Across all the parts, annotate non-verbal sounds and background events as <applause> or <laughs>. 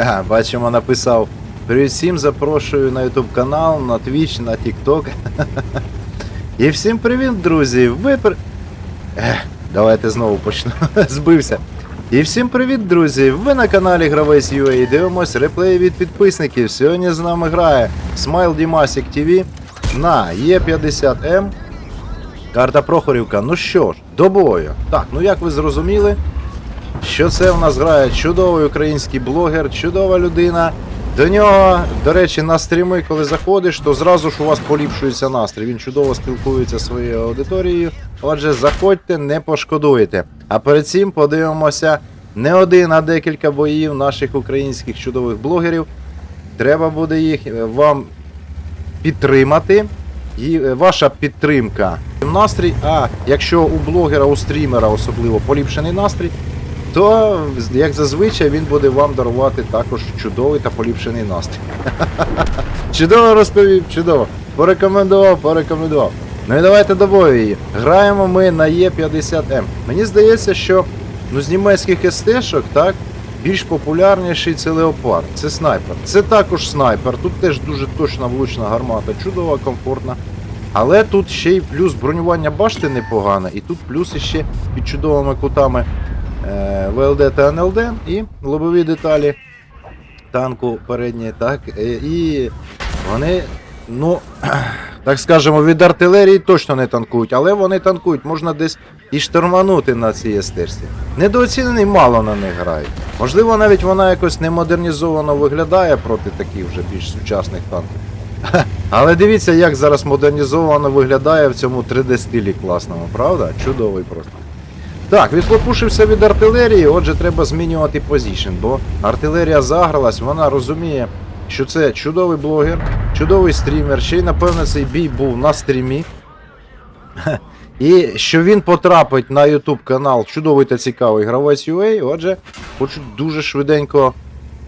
<laughs> Ага, бачимо, написав. Привіт всім, запрошую на YouTube канал, на Twitch, на TikTok. <laughs> І всім привіт, друзі! Ви при... Ех, давайте знову почну. <laughs> Збився. І всім привіт, друзі! Ви на каналі Гравець UA і дивимось реплеї від підписників. Сьогодні з нами грає Smile Dimasik TV на Е50М. Карта Прохорівка. Ну що ж, до бою. Так, ну як ви зрозуміли, що це в нас грає чудовий український блогер, чудова людина. До нього, до речі, на стріми, коли заходиш, то зразу ж у вас поліпшується настрій. Він чудово спілкується зі своєю аудиторією. Отже, заходьте, не пошкодуєте. А перед цим подивимося не один, а декілька боїв наших українських чудових блогерів. Треба буде їх е, вам підтримати. І е, ваша підтримка. Настрій, а якщо у блогера, у стрімера особливо поліпшений настрій, то, як зазвичай, він буде вам дарувати також чудовий та поліпшений настрій. <laughs> чудово розповів, чудово. Порекомендував, порекомендував. Ну і давайте до бою її. Граємо ми на Е50М. Мені здається, що ну, з німецьких естешок, так, більш популярніший це леопард, це снайпер. Це також снайпер. Тут теж дуже точна влучна гармата, чудова, комфортна. Але тут ще й плюс бронювання башти непогане, і тут плюс ще під чудовими кутами ВЛД та НЛД і лобові деталі танку передні, так. е, І вони, ну, <clears throat> так скажемо, від артилерії точно не танкують, але вони танкують, можна десь і штурманути на цій естежці. Недооцінений мало на них грають. Можливо, навіть вона якось не модернізовано виглядає проти таких вже більш сучасних танків. <laughs> Але дивіться, як зараз модернізовано виглядає в цьому 3D-стилі класному, правда? Чудовий просто. Так, відхлопушився від артилерії, отже, треба змінювати позішн, бо артилерія загралась, вона розуміє, що це чудовий блогер, чудовий стрімер, ще й, напевно, цей бій був на стрімі. <laughs> І що він потрапить на YouTube канал чудовий та цікавий гравець UA, отже, хочуть дуже швиденько,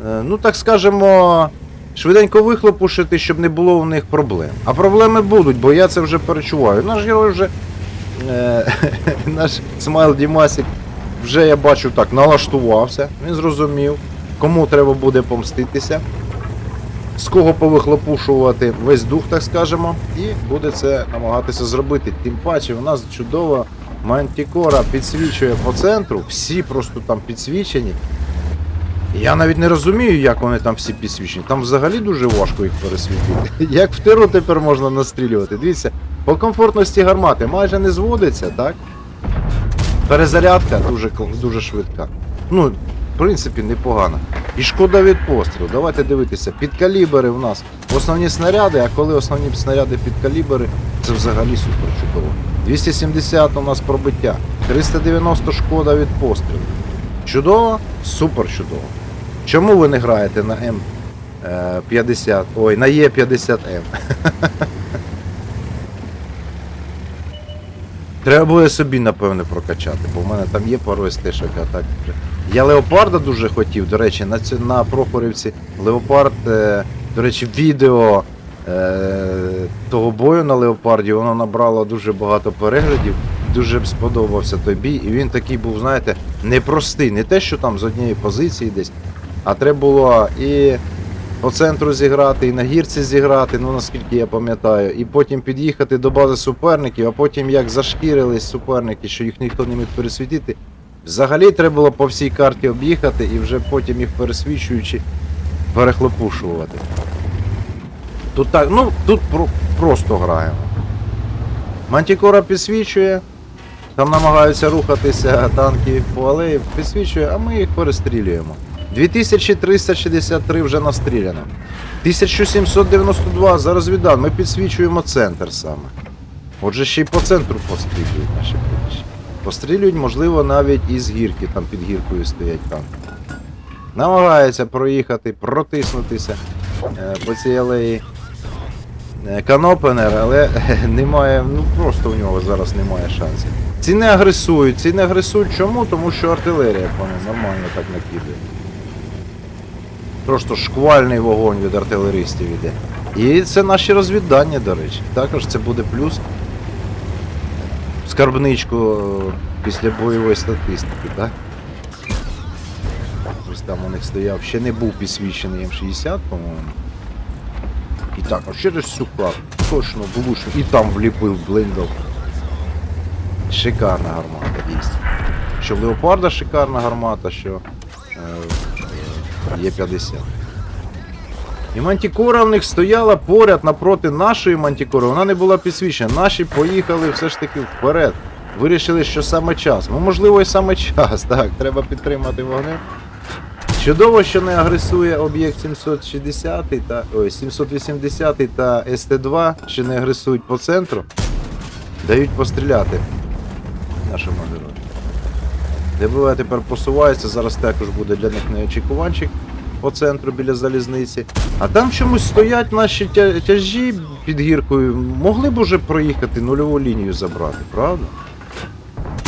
е, ну так скажемо, швиденько вихлопушити, щоб не було у них проблем. А проблеми будуть, бо я це вже перечуваю. Наш герой вже. Е, <laughs> Наш Смайл Дімасік вже я бачу так, налаштувався, він зрозумів, кому треба буде помститися, з кого повихлопушувати весь дух, так скажемо, і буде це намагатися зробити. Тим паче, у нас чудова мантікора підсвічує по центру, всі просто там підсвічені. Я навіть не розумію, як вони там всі підсвічені. Там взагалі дуже важко їх пересвітити. <laughs> Як в тиру тепер можна настрілювати. Дивіться, по комфортності гармати майже не зводиться, так? Перезарядка дуже, дуже швидка. Ну, в принципі, непогано. І шкода від пострілу. Давайте дивитися. Підкалібери в нас основні снаряди, а коли основні снаряди підкалібери, це взагалі супер чудово. 270 у нас пробиття, 390 шкода від пострілу. Чудово? Супер чудово. Чому ви не граєте на М50, ой, на Е50М? <laughs> Треба буде собі, напевне, прокачати, бо в мене там є пару естешок, а так. Я леопарда дуже хотів, до речі, на, цю, на Прохорівці леопард, е, до речі, відео е, того бою на леопарді, воно набрало дуже багато переглядів. Дуже б сподобався той бій, і він такий був, знаєте, непростий. Не те, що там з однієї позиції десь, а треба було і по центру зіграти, і на гірці зіграти, ну наскільки я пам'ятаю, і потім під'їхати до бази суперників, а потім як зашкірились суперники, що їх ніхто не міг пересвітити. Взагалі треба було по всій карті об'їхати і вже потім їх пересвічуючи перехлопушувати. Тут так, ну тут про, просто граємо. Мантікора підсвічує, там намагаються рухатися танки по алеї, підсвічує, а ми їх перестрілюємо. 2363 вже настріляно. 1792 за розвідан. Ми підсвічуємо центр саме. Отже, ще й по центру пострілюють наші хлопці. Пострілюють, можливо, навіть із гірки, там під гіркою стоять танки. Намагаються проїхати, протиснутися е, по цій алеї. Е, Канопенер, але немає, ну просто у нього зараз немає шансів. Ці не агресують, ці не агресують чому? Тому що артилерія по нормально так накидає. Просто шквальний вогонь від артилеристів іде. І це наші розвіддання, до речі. Також це буде плюс. Скарбничку е, після бойової статистики, так? Ось там у них стояв, ще не був підсвічений М60, по-моєму. І так, а через всю карту. Точно, влучно. І там вліпив блиндов. Шикарна гармата, дійсно. Що в Леопарда шикарна гармата, що е, є 50. І мантікора в них стояла поряд напроти нашої мантікори. Вона не була підсвічена. Наші поїхали все ж таки вперед. Вирішили, що саме час. Ну, можливо, і саме час. Так, треба підтримати вогнем. Чудово, що не агресує об'єкт 760 та ой, 780 та СТ2, що не агресують по центру. Дають постріляти нашому герою. ДБВ тепер посувається, зараз також буде для них неочікуванчик по центру біля залізниці. А там чомусь стоять наші тя- тяжі під гіркою. Могли б уже проїхати нульову лінію забрати, правда?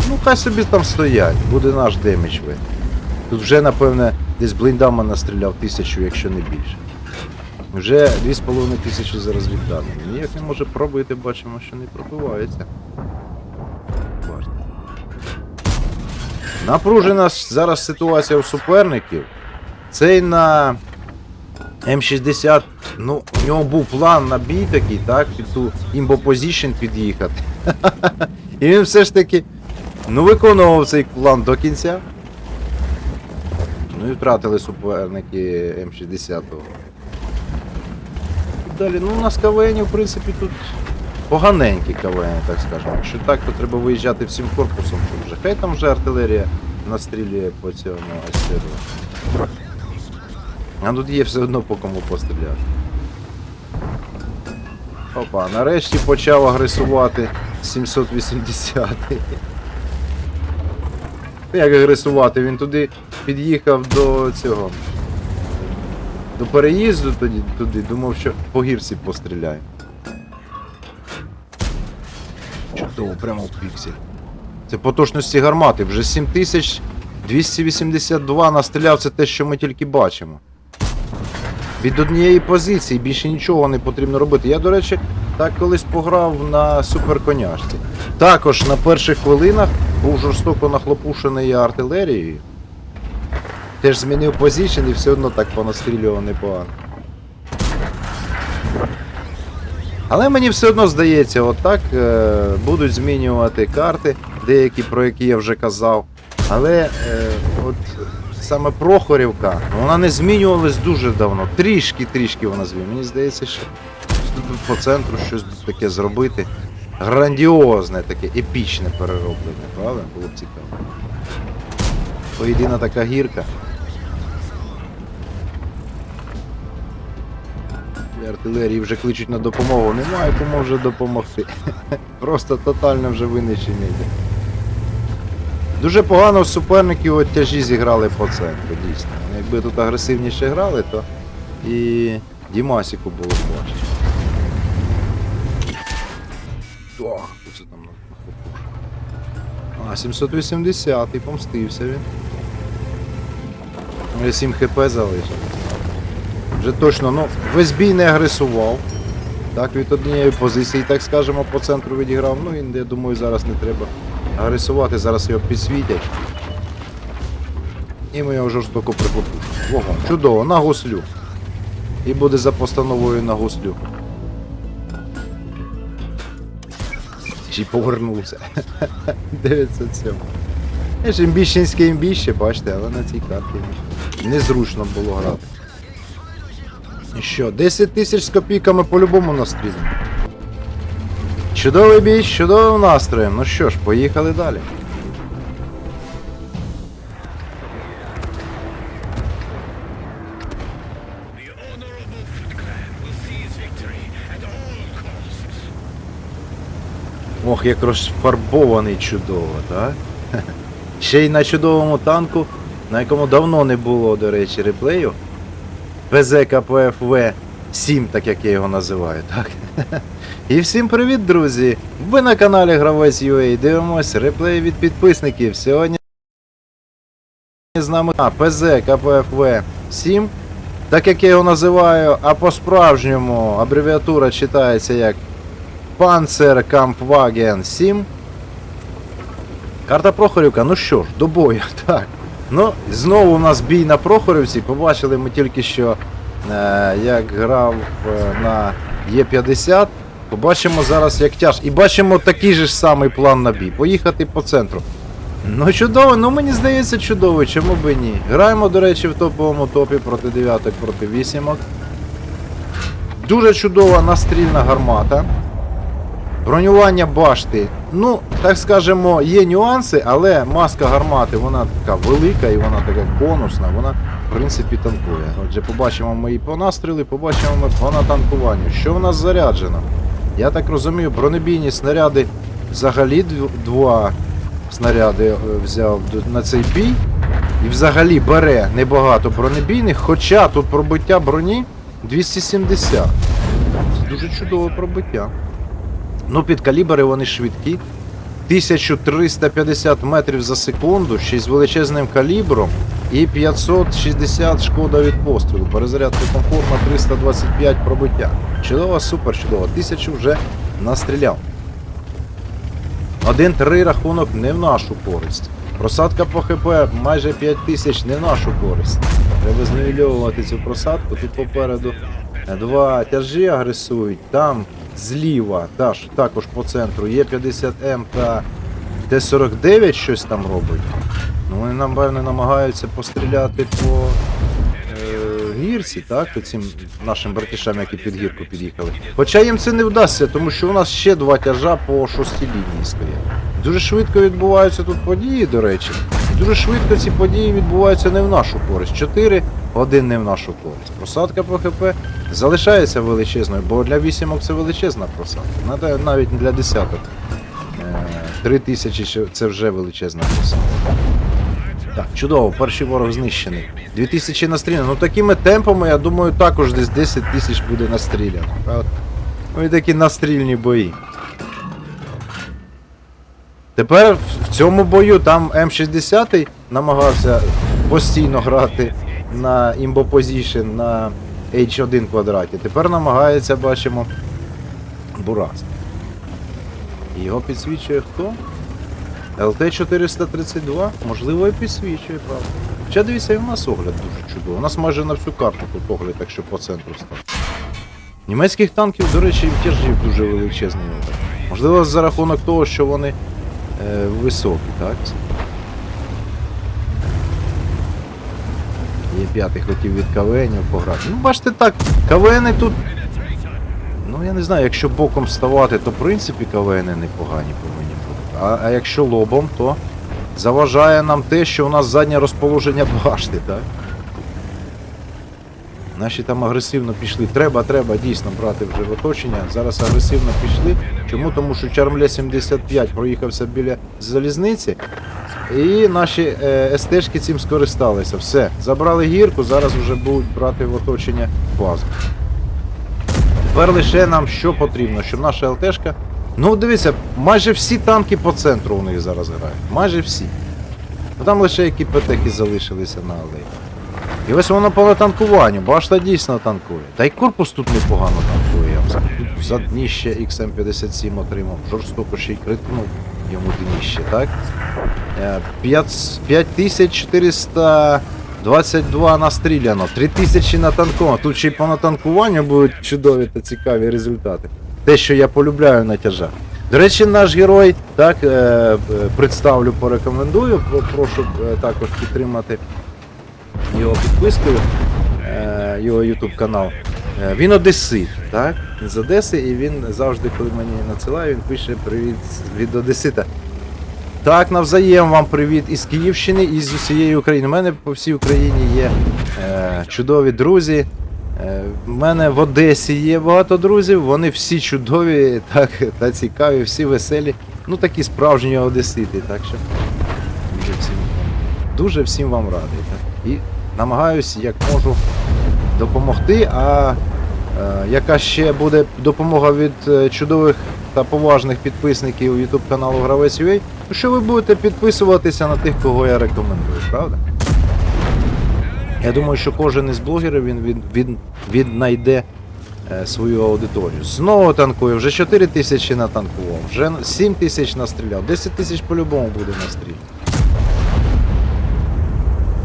Ну, хай собі там стоять, буде наш демедж ви. Тут вже, напевне, десь блиндама настріляв тисячу, якщо не більше. Вже 2,5 тисячі зараз віддано. Ніяк не може пробувати, бачимо, що не пробивається. Напружена зараз ситуація у суперників. Цей на М60, ну, у нього був план на бій такий, так, під ту імбопозішн під'їхати. <laughs> І він все ж таки ну, виконував цей план до кінця. Ну і втратили суперники М60. Далі, ну у нас КВН, в принципі, тут поганенькі КВН, так скажемо. Якщо так, то треба виїжджати всім корпусом, щоб вже. Хай там вже артилерія настрілює по цьому астеру. А тут є все одно по кому постріляти. Опа, нарешті почав агресувати 780. Як агресувати? Він туди під'їхав до цього. До переїзду тоді, туди, думав, що по гірці постріляє. Чудово, прямо в піксель. Це по точності гармати. Вже 7282 настріляв, це те, що ми тільки бачимо. Від однієї позиції більше нічого не потрібно робити. Я, до речі, так колись пограв на суперконяшці. Також на перших хвилинах був жорстоко нахлопушений артилерією. Теж змінив позицію і все одно так понастрілював непогано. Але мені все одно здається, отак е, будуть змінювати карти, деякі про які я вже казав. Але е, от саме Прохорівка, вона не змінювалась дуже давно. Трішки-трішки вона змінювала. Мені здається, що по центру щось таке зробити. Грандіозне, таке епічне перероблене, правда? Було б цікаво. Поєдина така гірка. Артилерії вже кличуть на допомогу. Немає кому вже допомогти. <laughs> Просто тотально вже винищення йде. Дуже погано в суперників от тяжі зіграли по центру, дійсно. Якби тут агресивніше грали, то і Дімасіку було б важче. Це там? А, 780 і помстився він. Ну, 7 хп залишив. Вже точно, ну, весь бій не агресував. Так, від однієї позиції, так скажемо, по центру відіграв. Ну, він, я думаю, зараз не треба агресувати, зараз його підсвітять. І ми його жорстоко прихлопушимо. Вогонь. Чудово, на гуслю. І буде за постановою на гуслю. Чи повернувся. 907. Я ж імбіщенське імбіще, бачите, але на цій карті незручно було грати. Що, 10 тисяч з копійками по-любому настрілимо. Чудовий бій, чудовим настроєм. Ну що ж, поїхали далі. Ох, як розфарбований чудово, так? <laughs> Ще й на чудовому танку, на якому давно не було, до речі, реплею. ПЗ КПФВ 7, так як я його називаю, так? <laughs> І всім привіт, друзі! Ви на каналі Гравець UA дивимось реплеї від підписників. Сьогодні з нами ПЗ КПФВ 7, так як я його називаю, а по-справжньому абревіатура читається як Panzer Kampfwagen 7. Карта Прохорівка, ну що ж, до бою, <laughs> так. Ну, знову у нас бій на Прохорівці. Побачили ми тільки що, е, як грав е, на Є50. Побачимо зараз, як тяж. І бачимо такий же ж самий план на бій. Поїхати по центру. Ну чудово, ну мені здається чудово, чому би ні. Граємо, до речі, в топовому топі проти дев'яток, проти вісімок. Дуже чудова настрільна гармата. Бронювання башти. Ну, так скажемо, є нюанси, але маска гармати, вона така велика і вона така конусна, вона, в принципі, танкує. Отже, побачимо мої по настріли, побачимо ми по натанкуванню. Що в нас заряджено? Я так розумію, бронебійні снаряди взагалі два снаряди е, взяв на цей бій. І взагалі бере небагато бронебійних, хоча тут пробиття броні 270. Це дуже чудове пробиття. Ну, під калібри вони швидкі. 1350 метрів за секунду, ще з величезним калібром. І 560 шкода від пострілу. Перезарядка комфортна 325 пробиття. Чудово, супер чудово. Тисячу вже настріляв. 1-3 рахунок не в нашу користь. Просадка по ХП майже 5 тисяч не в нашу користь. Треба зневельовувати цю просадку. Тут попереду два тяжі агресують. Там зліва, теж, також по центру, є 50М та Т-49 щось там робить. Ну, вони нам, певно, намагаються постріляти по е, гірці, так? По цим нашим братішам, які під гірку під'їхали. Хоча їм це не вдасться, тому що у нас ще два тяжа по шостій лінії стоять. Дуже швидко відбуваються тут події, до речі. Дуже швидко ці події відбуваються не в нашу користь. 4, один не в нашу користь. Просадка по ХП залишається величезною, бо для вісімок це величезна просадка. Навіть- для десяток. Е, Три тисячі це вже величезна просадка. Так, чудово, перший ворог знищений. 2000 настріляно. Ну такими темпами, я думаю, також десь 10 тисяч буде настріляно. Ну і такі настрільні бої. Тепер в цьому бою там М60 намагався постійно грати на Imbo Position на H1 квадраті. Тепер намагається, бачимо, Бурас. Його підсвічує хто? ЛТ-432, можливо, і підсвічує, правда. Хоча дивіться, і в нас огляд дуже чудовий. У нас майже на всю карту тут огляд, якщо по центру став. Німецьких танків, до речі, і тяжів дуже величезний. Можливо, за рахунок того, що вони е, високі, так? Є п'ятий хотів від КВНів пограти. Ну, бачите так, КВНи тут. Ну я не знаю, якщо боком ставати, то в принципі КВНи непогані повинні бути. А, а якщо лобом, то заважає нам те, що у нас заднє розположення <laughs> башти, так? Наші там агресивно пішли. Треба, треба дійсно брати вже в оточення. Зараз агресивно пішли. Чому? Тому що Чармля 75 проїхався біля залізниці. І наші е, цим скористалися. Все, забрали гірку, зараз вже будуть брати в оточення базу. Тепер лише нам що потрібно, щоб наша ЛТшка. Ну, дивіться, майже всі танки по центру у них зараз грають. Майже всі. Ну там лише які петеки залишилися на алеї. І ось воно по танкуванню, башта дійсно танкує. Та й корпус тут непогано танкує. я за дніще XM57 отримав, жорстоко ще й крикнув йому дніще, так? Е, 5422 настріляно, 3000 натанковано. Тут ще й по натанкуванню будуть чудові та цікаві результати. Те, що я полюбляю на тяжах. До речі, наш герой, так, е, е, представлю, порекомендую, прошу е, також підтримати його підпискою, е, його YouTube канал. Е, Він одесит, так? Він з Одеси, і він завжди, коли мені надсилає, він пише привіт від Одесита. Так, навзаєм вам привіт із Київщини і з усієї України. У мене по всій Україні є е, чудові друзі. Е, в мене в Одесі є багато друзів, вони всі чудові <laughs> так, та цікаві, всі веселі. Ну такі справжні одесити. Так що дуже всім, дуже всім вам радий. Так? І намагаюся, як можу, допомогти. А е, яка ще буде допомога від е, чудових та поважних підписників YouTube каналу Гравець UA, то що ви будете підписуватися на тих, кого я рекомендую, правда? Я думаю, що кожен із блогерів він, він, він віднайде е, свою аудиторію. Знову танкує, вже 4 тисячі натанкував, вже 7 тисяч настріляв, 10 тисяч по-любому буде настріляти.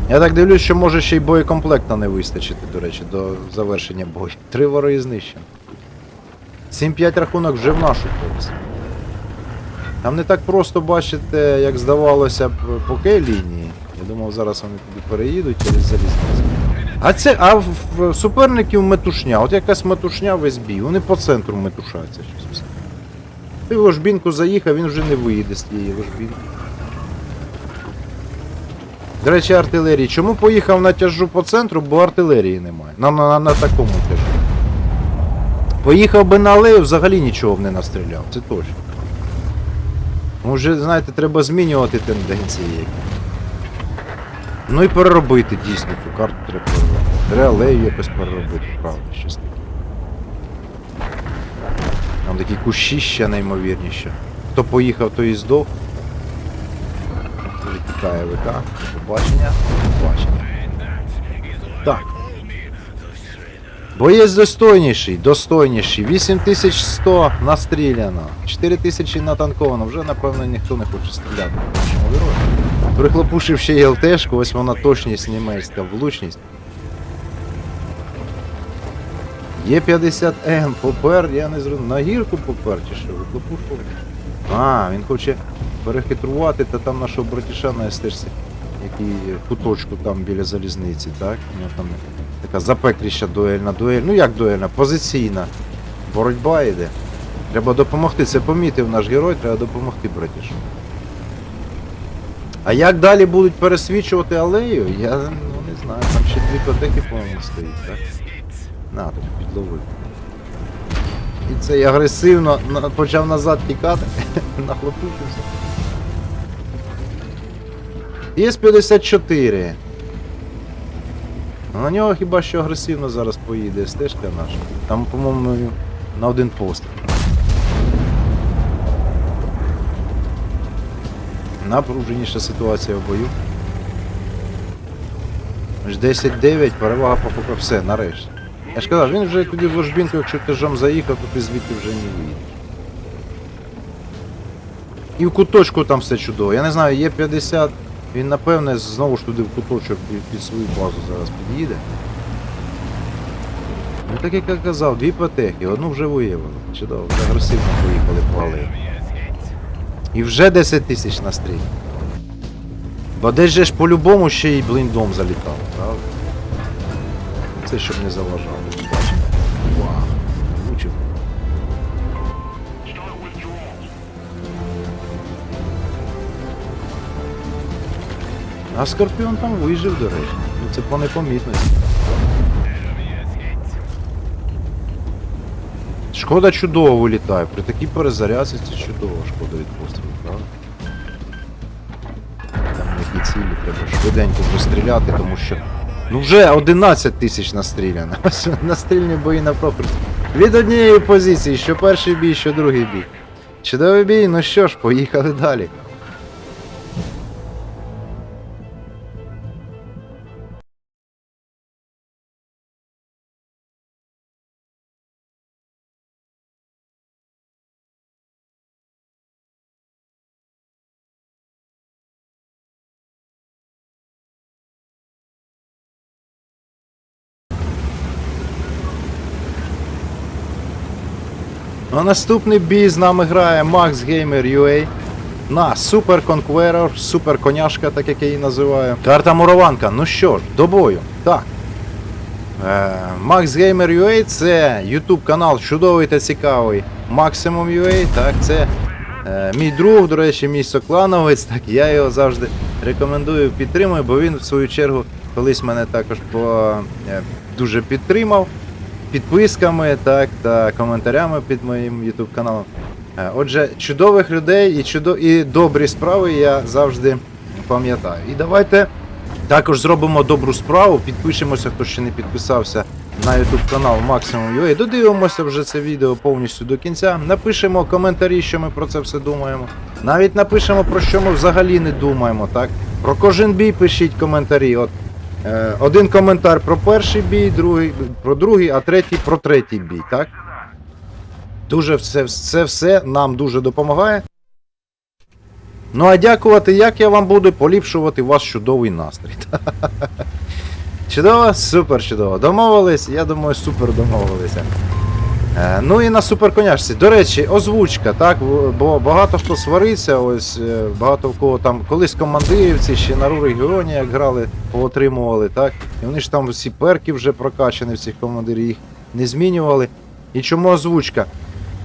Я так дивлюсь, що може ще й боєкомплекта не вистачити, до речі, до завершення бою. Три вороги знищено. 7-5 рахунок вже в нашу користь. Там не так просто бачите, як здавалося б по Кей-лінії. Я думав, зараз вони туди переїдуть через залізницю. А це, а в, суперників метушня. От якась метушня весь бій. Вони по центру метушаться щось. Ти в ложбінку заїхав, він вже не виїде з тієї ложбінки. До речі, артилерії. Чому поїхав на тяжу по центру, бо артилерії немає. На, на, на такому тяжу. Поїхав би на алею, взагалі нічого б не настріляв, це точно. Може, знаєте, треба змінювати тенденції. Ну і переробити дійсно цю карту треба переробити. Треба алею якось переробити, правда, щось таке. Там такі кущі ще неймовірніші. Хто поїхав, той і здох. Вже тікає ВК. Побачення. Побачення. Так. Боєць достойніший, достойніший. 8100 настріляно, 4000 натанковано. Вже напевно ніхто не хоче стріляти. Прихлопушив ще й ЛТшку, ось вона точність німецька, влучність. Є 50 М, попер, я не зрозумів. На гірку попер чи що? Вихлопушував? А, він хоче перехитрувати, та там нашого братіша на стежці, який куточку там біля залізниці, так? У нього там така запекріща дуельна дуель. Ну як дуельна, позиційна. Боротьба йде. Треба допомогти. Це помітив наш герой, треба допомогти братішу. А як далі будуть пересвічувати алею, я ну, не знаю. Там ще дві котеки, по-моєму, стоїть, так? На, тут підловив. І цей агресивно почав назад тікати, <laughs> нахлопушився. ІС-54. На нього хіба що агресивно зараз поїде стежка наша. Там, по-моєму, на один постріл. Напруженіша ситуація в бою. Ж 10-9, перевага по ФК. Все, нарешті. Я ж казав, він вже туди в ложбінку, якщо тяжом заїхав, то ти звідти вже не виїдеш. І в куточку там все чудово. Я не знаю, є 50, він напевне знову ж туди в куточок під, свою базу зараз під'їде. Ну так як я казав, дві потехи, одну вже виявили. Чудово, агресивно поїхали по алеї. І вже 10 тисяч на стрій. Бо десь же ж по-любому ще й бліндом залітав, правда? Це щоб не заважало. А Скорпіон там вижив, до речі. Ну це по непомітності. Шкода чудово вилітає. При такій перезарядці це чудово шкода від пострілу, правда? Там які цілі треба швиденько постріляти, тому що. Ну вже 11 тисяч настріляно. <laughs> Настрільні бої на пропорці. Від однієї позиції, що перший бій, що другий бій. Чудовий бій, ну що ж, поїхали далі. Наступний бій з нами грає Max Gamer UA на Super Conqueror, Супер Коняшка, так як я її називаю. Карта Мурованка. Ну що ж, до бою. Так. Е, Max Gamer UA це YouTube канал чудовий та цікавий. Maximum UA, так, це е, мій друг, до речі, мій соклановець, так я його завжди рекомендую, підтримую, бо він в свою чергу колись мене також по, е, дуже підтримав підписками так, та коментарями під моїм YouTube каналом. Е, Отже, чудових людей і, чудо... і добрі справи я завжди пам'ятаю. І давайте також зробимо добру справу, підпишемося, хто ще не підписався на YouTube канал Maximum UA. Додивимося вже це відео повністю до кінця. Напишемо коментарі, що ми про це все думаємо. Навіть напишемо, про що ми взагалі не думаємо. так? Про кожен бій пишіть коментарі. От один коментар про перший бій, другий про другий, а третій про третій бій, так? Дуже все, це все нам дуже допомагає. Ну а дякувати, як я вам буду поліпшувати ваш чудовий настрій. <laughs> Чудово, супер чудово. Домовились, я думаю, супер домовилися. Е, ну і на суперконяшці. До речі, озвучка, так? Бо багато хто свариться, ось е, багато в кого там колись командирівці ще на регіоні, як грали, поотримували, так? І вони ж там всі перки вже прокачані в цих командирів, їх не змінювали. І чому озвучка?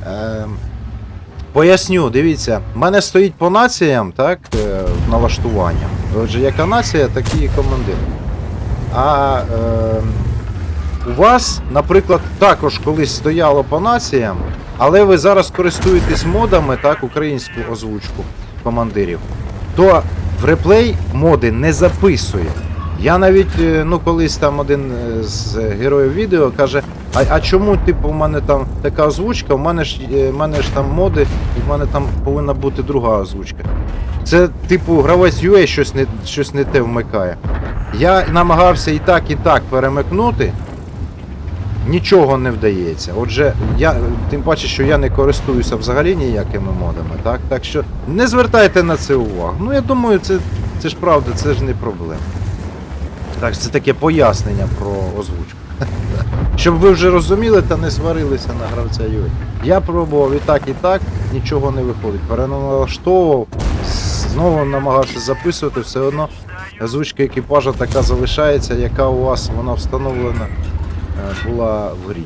Е, поясню, дивіться, в мене стоїть по націям, так, е, налаштування. Отже, яка нація, такі і командири. А е, у вас, наприклад, також колись стояло по націям, але ви зараз користуєтесь модами, так, українську озвучку командирів, то в реплей моди не записує. Я навіть, е, ну колись там один е, з героїв відео каже: а, а чому, типу, у мене там така озвучка, у мене ж, е, в мене ж там моди, і в мене там повинна бути друга озвучка. Це, типу, гравець UA щось не, щось не те вмикає. Я намагався і так, і так перемикнути. Нічого не вдається. Отже, я тим паче, що я не користуюся взагалі ніякими модами, так? Так що не звертайте на це увагу. Ну я думаю, це, це ж правда, це ж не проблема. Так, це таке пояснення про озвучку. <laughs> Щоб ви вже розуміли та не сварилися на гравця Юрі. Я пробував і так, і так, нічого не виходить. Переналаштовував, знову намагався записувати, все одно озвучка екіпажа така залишається, яка у вас вона встановлена була в грі.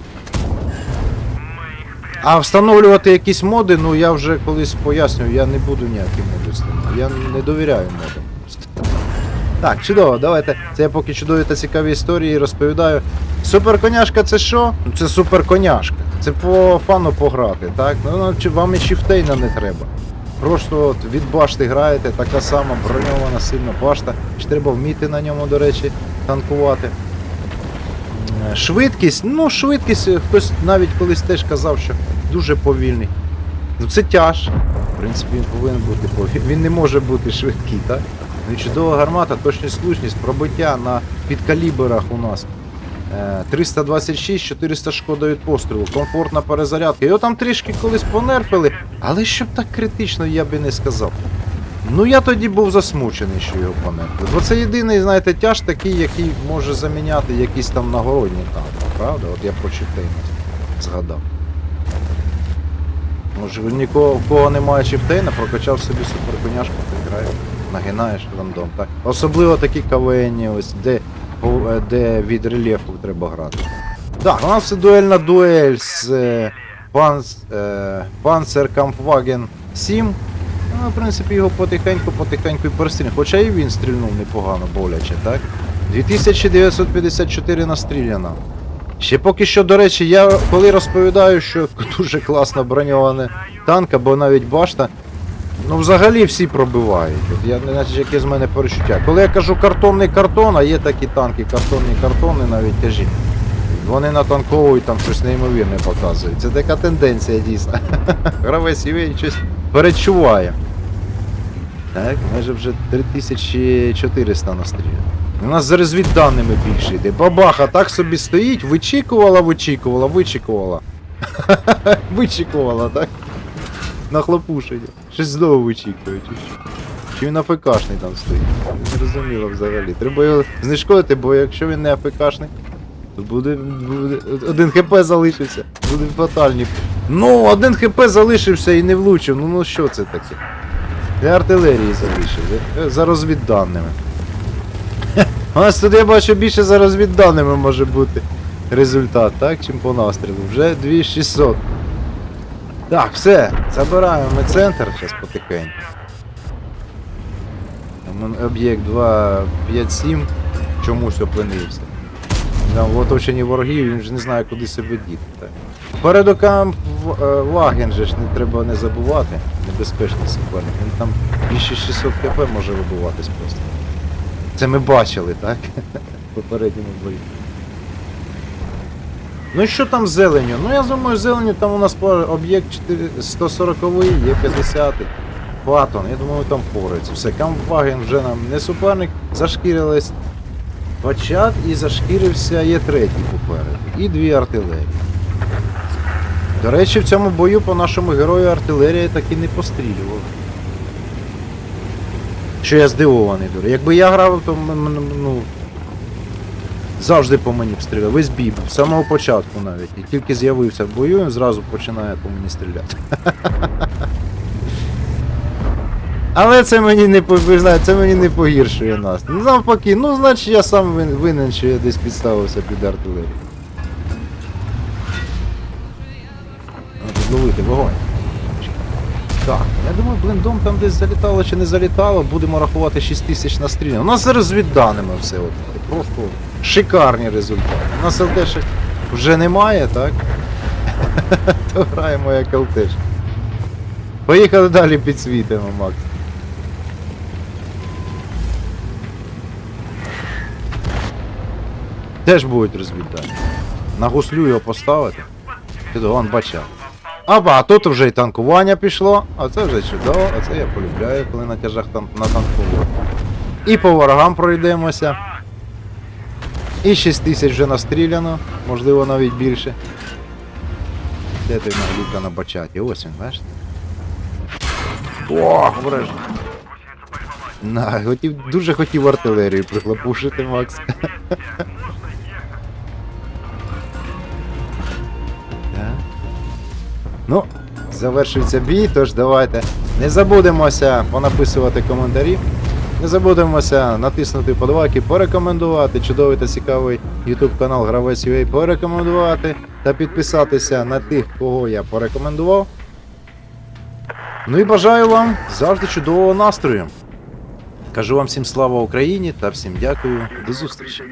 А встановлювати якісь моди, ну я вже колись пояснюю, я не буду ніякі моди встановлювати. Я не довіряю модам. Так, чудово, давайте. Це я поки чудові та цікаві історії розповідаю. Суперконяшка це що? Ну, Це суперконяшка. Це по фану пограти, так? Ну, ну, вам і чіфтейна не треба. Просто от від башти граєте, така сама броньована сильно башта. Чи треба вміти на ньому, до речі, танкувати. Е, Швидкість, ну швидкість, е, хтось навіть колись теж казав, що дуже повільний. Ну це тяж. В принципі, він повинен бути повільний. Він не може бути швидкий, так? Ну чудова гармата, точність слушність, пробиття на підкаліберах у нас. Е, 326, 400 шкода від пострілу, комфортна перезарядка. Його там трішки колись понерфили, але щоб так критично я би не сказав. Ну я тоді був засмучений, що його понерфили. Бо це єдиний, знаєте, тяж такий, який може заміняти якісь там нагородні танки, правда? От я про Чіфтейна згадав. Може нікого, в кого немає Чіфтейна, прокачав собі суперконяшку, ти граєш, нагинаєш рандом, так? Особливо такі КВН, ось, де, е, де від рельєфу треба грати. Так, у нас це дуельна дуель з е, Панц, е, Panzerkampfwagen 7. Ну, в принципі, його потихеньку, потихеньку і перестріляв. Хоча і він стрільнув непогано, боляче, так? 2954 настріляно. Ще поки що, до речі, я коли розповідаю, що <laughs> дуже класно броньована танк, або навіть башта, ну взагалі всі пробивають. От я не знаю, яке з мене перечуття. Коли я кажу картонний картон, а є такі танки, картонні картони навіть кажіть. Вони натанковують там щось неймовірне показують. Це така тенденція дійсно. <laughs> Гравець Івей щось перечуває. Так, майже вже 3400 настріляно. У нас за розвідданими більше йде. Бабаха так собі стоїть, вичікувала, вичікувала, вичікувала. <laughs> вичікувала, так? На хлопушення. Щось знову вичікує. Чи, він АФКшний там стоїть? Не зрозуміло взагалі. Треба його знешкодити, бо якщо він не АФКшний, то буде, буде. Один ХП залишився. Буде фатальні. Ну, один ХП залишився і не влучив. Ну ну що це таке? Для артилерії залишив. Е, За розвідданими. У нас тут я бачу більше за розвідданими може бути результат, так? Чим по настрілу. Вже 2600. Так, все, забираємо ми центр зараз потихеньку. Об'єкт 257 чомусь опинився. В оточенні ворогів, він вже не знає, куди себе діти. Так. Передокам Ваген же ж не треба не забувати. Небезпечний суперник. Він там більше 600 кп може вибиватись просто. Це ми бачили, так? В попередньому бою. Ну і що там з зеленю? Ну я думаю, зеленю там у нас об'єкт 4 140 є 50 Патон, я думаю, там впорається. Все, Камваген вже нам не суперник, зашкірились Почат і зашкірився є третій попереду. І дві артилерії. До речі, в цьому бою по нашому герою артилерія таки не пострілювала. Що я здивований, дуре. Якби я грав, то ну. Завжди по мені б стріляв. Весь бій був, з самого початку навіть. І тільки з'явився в бою, він зразу починає по мені стріляти. <laughs> Але це мені не ви це мені не погіршує нас. Ну, Навпаки, ну значить я сам винен, що я десь підставився під артилерію. Треба зловити вогонь. Так, я думаю, блиндом там десь залітало чи не залітало, будемо рахувати 6 тисяч настріляно. У нас з відданими все. От, просто шикарні результати. У нас ЛТШ вже немає, так? <laughs> То граємо як ЛТШ. Поїхали далі підсвітимо, Макс. Теж будуть розвіддані. На гуслю його поставити. Ти вон бачав. Аба, а тут вже і танкування пішло, а це вже чудово, а це я полюбляю, коли на тяжах тан на танкував. І по ворогам пройдемося. І 6 тисяч вже настріляно, можливо навіть більше. Де той наглюка на бачаті? Ось він, бачите? О, обережно. На, хотів, дуже хотів артилерію прихлопушити, Макс. <laughs> Ну, завершується бій, тож давайте. Не забудемося понаписувати коментарі. Не забудемося натиснути подобайки, порекомендувати чудовий та цікавий YouTube канал Гравець UA, порекомендувати та підписатися на тих, кого я порекомендував. Ну і бажаю вам завжди чудового настрою. Кажу вам всім слава Україні та всім дякую. До зустрічі.